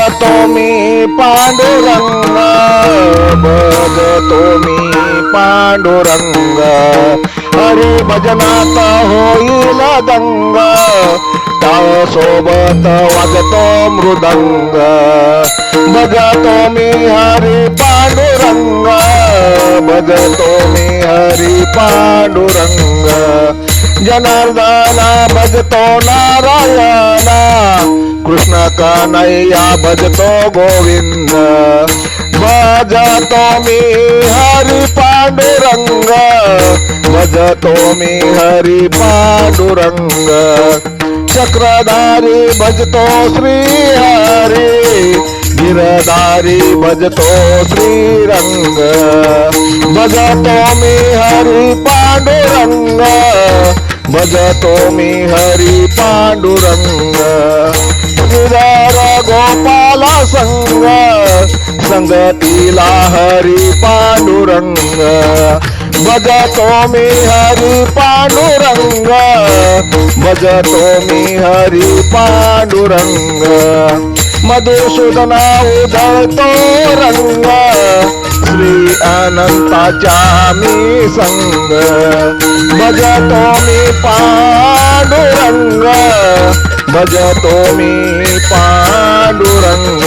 बघतो मी पांडुरंग बघतो मी पांडुरंग. हरी भजनात होईल दंग टाळ सोबत वाजतो मृदंग. बघतो मी हरी पांडुरंग बघतो मी हरी पांडुरंग. जनार्दना, भजतो नारायणा। कृष्ण का कन्हैया, भजतो गोविंद। भजतो मी हरी पांडुरंग। भजतो मी हरि पांडुरंग। चक्रधारी, भजतो श्री हरी। गिरधारी, भजतो श्रीरंग भजतो मी हरि पांडुरंग। भजतो मी हरी पांडुरंग. श्रीधर गोपाल संग. संगतीला हरी पांडुरंग. भजतो मी हरी पांडुरंग. भजतो मी हरी पांडुरंग. मधुसूदना उधळतो रंग. श्री अनंताच्या मी संग. भजतो मी पांडुरंग भजतो मी पांडुरंग.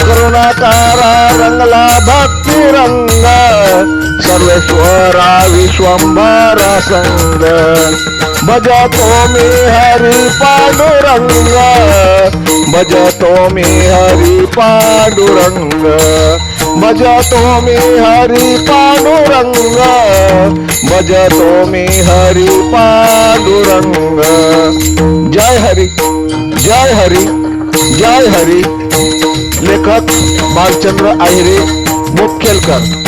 करुणाकारा रंगला भक्ती रंग सर्वेश्वरा विश्वंभर संग. भजतो मी हरी पांडुरंग भजतो मी हरी पांडुरंग. भजतो मी हरी पांडुरंग भजतो मे हरि पादुरंग। जय हरि जय हरि जय हरि। लेखक बालचंद्र आहिरे मुखेलकर